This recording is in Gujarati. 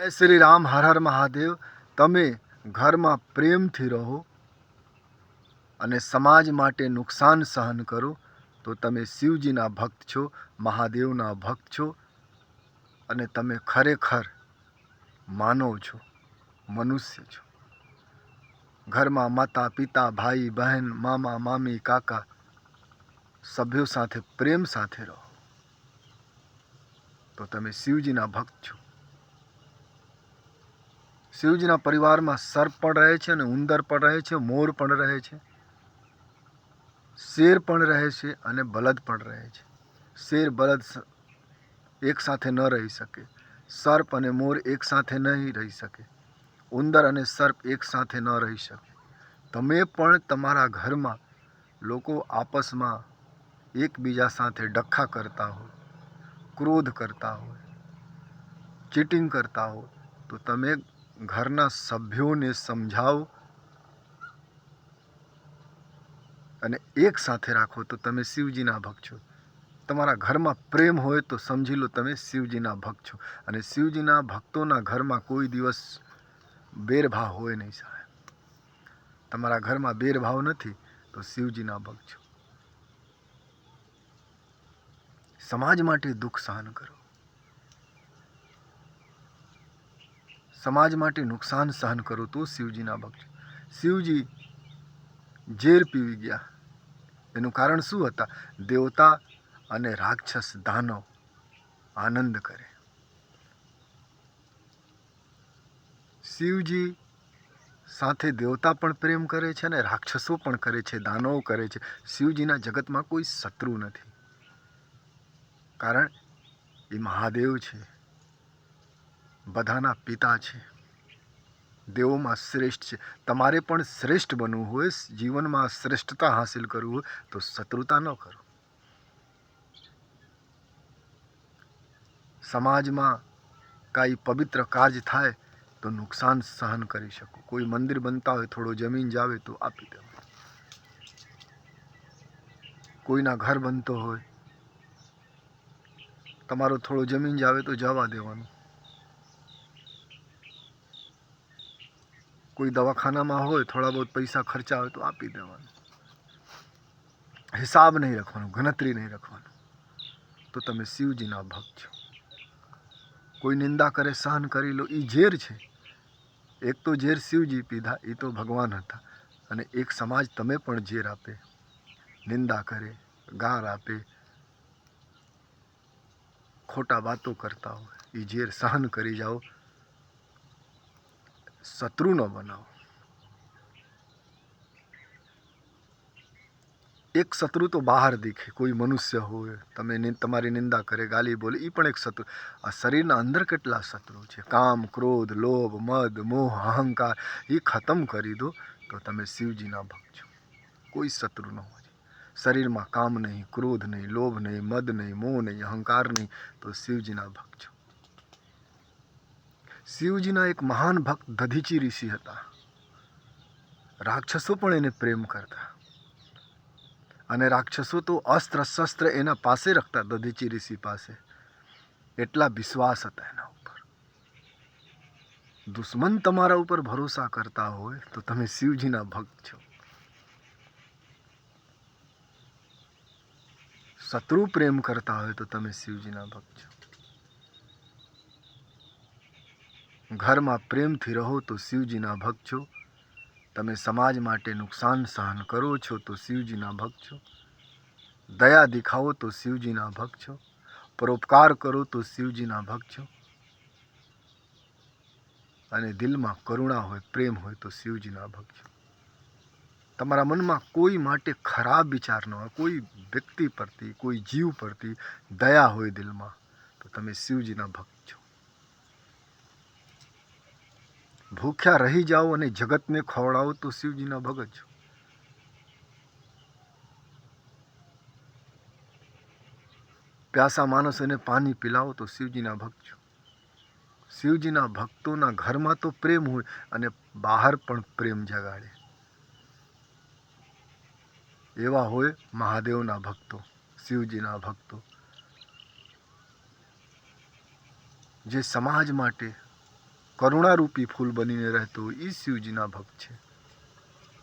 જય શ્રી રામ, હર હર મહાદેવ. તમે ઘરમાં પ્રેમથી રહો અને સમાજ માટે નુકસાન સહન કરો, તો તમે શિવજીના ભક્ત છો, મહાદેવના ભક્ત છો અને તમે ખરેખર માનવ છો, મનુષ્ય છો. ઘરમાં માતા, પિતા, ભાઈ, બહેન, મામા, મામી, કાકા સભ્યો સાથે પ્રેમ સાથે રહો. તો તમે શિવજીના ભક્ત છો. શિવજીના પરિવારમાં સર્પ પણ રહે છે અને ઉંદર પણ રહે છે, મોર પણ રહે છે, શેર પણ રહે છે અને બલદ પણ રહે છે. શેર બલદ સ- એક સાથે ન રહી શકે. સર્પ અને મોર એક સાથે નહીં રહી શકે. ઉંદર અને સર્પ એક સાથે ન રહી શકે. તમે પણ તમારા ઘરમાં લોકો આપસમાં એકબીજા સાથે ડખ્ખા કરતા હોય ક્રોધ કરતા હોય ચીટિંગ કરતા હોય તો તમે ઘરના સભ્યોને સમજાવો અને એક સાથે રાખો તો તમે શિવજીના ભક્ત છો. તમારા ઘરમાં પ્રેમ હોય તો સમજી લો તમે શિવજીના ભક્ત છો. અને શિવજીના ભક્તોના ઘરમાં કોઈ દિવસ બેરભાવ હોય નહીં સાહેબ. તમારા ઘરમાં બેરભાવ નથી તો શિવજીના ભક્ત છો. સમાજ માટે દુઃખ સહન કરો. સમાજ માટે નુકસાન સહન કરો તો શિવજીના ભક્ત શિવજી ઝેર પીવી ગયા. એનું કારણ શું હતા? દેવતા અને રાક્ષસ દાનવ આનંદ કરે. શિવજી સાથે દેવતા પણ પ્રેમ કરે છે અને રાક્ષસો પણ કરે છે, દાનવો કરે છે. શિવજીના જગતમાં કોઈ શત્રુ નથી. કારણ એ મહાદેવ છે. બધાના પિતા છે. દેવોમાં શ્રેષ્ઠ છે. તમારે પણ શ્રેષ્ઠ બનવું હોય, જીવનમાં શ્રેષ્ઠતા હાંસિલ કરવું હોય, તો શત્રુતા ન કરો. સમાજમાં કાંઈ પવિત્ર કાર્ય થાય, તો નુકસાન સહન કરી શકો. કોઈ મંદિર બનતા હોય, થોડો જમીન જાવે, તો આપી દેવાનું કોઈના ઘર બનતો હોય, તમારો થોડો જમીન જાવે, તો જવા દેવાનું. કોઈ દવાખાનામાં હોય, થોડા બહુ પૈસા ખર્ચા હોય તો આપી દેવાનું. હિસાબ નહીં રાખવાનો, ગણતરી નહીં રાખવાનું. તો તમે શિવજીના ભક્ત છો. કોઈ નિંદા કરે, સહન કરી લો એ ઝેર છે. એક તો ઝેર શિવજી પીધા એ તો ભગવાન હતા. અને એક સમાજ તમે પણ ઝેર આપે. નિંદા કરે, ગાર આપે. ખોટા વાતો કરતા હોય એ ઝેર સહન કરી જાઓ. શત્રુ ન બનાવો. એક શત્રુ તો બહાર દીખે કોઈ મનુષ્ય હોય, તમે તમારી નિંદા કરે, ગાલી બોલે એ પણ એક શત્રુ. આ શરીરના અંદર કેટલા શત્રુ છે? કામ, ક્રોધ, લોભ, મદ, મોહ, અહંકાર એ ખતમ કરી દો તો તમે શિવજીના ભક્ત છો. કોઈ શત્રુ ન હોય. શરીરમાં કામ નહીં, ક્રોધ નહીં, લોભ નહીં, મદ નહીં, મોહ નહીં, અહંકાર નહીં તો શિવજીના ભક્ત છો. શિવજીના એક મહાન ભક્ત દધીચી ઋષિ હતા. રાક્ષસો પણ એને પ્રેમ કરતા. અને રાક્ષસો તો અસ્ત્ર શસ્ત્ર એના પાસે રખતા દધીચી ઋષિ પાસે. એટલા વિશ્વાસ હતા એના ઉપર. દુશ્મન તમારા ઉપર ભરોસા કરતા હોય તો તમે શિવજીના ભક્ત છો. શત્રુ પ્રેમ કરતા હોય તો તમે શિવજીના ભક્ત છો. ઘરમાં પ્રેમથી રહો તો શિવજીના ભક્ત. છો તમે સમાજ માટે નુકસાન સહન કરો છો તો શિવજીના ભક્ત. છો દયા દેખાવો તો શિવજીના ભક્ત. છો પરોપકાર કરો તો શિવજીના ભક્ત. છો અને દિલમાં કરુણા હોય, પ્રેમ હોય તો શિવજીના ભક્ત. છો તમારા મનમાં કોઈ માટે ખરાબ વિચાર ન હોય, કોઈ વ્યક્તિ પરથી, કોઈ જીવ પરથી દયા હોય દિલમાં, તો તમે શિવજીના ભક્ત. છો ભૂખ્યા રહી જાઓ અને જગતને ખવડાવો, તો શિવજીના ભગત છો. પ્યાસા માણસોને પાણી પીલાવો, તો શિવજીના ભક્ત છો. શિવજીના ભક્તોના ઘરમાં તો પ્રેમ હોય અને બહાર પણ પ્રેમ જગાડે. એવા હોય મહાદેવના ભક્તો, શિવજીના ભક્તો. જે સમાજ માટે કરુણારૂપી ફૂલ બનીને રહેતો એ શિવજીના ભક્ત છે.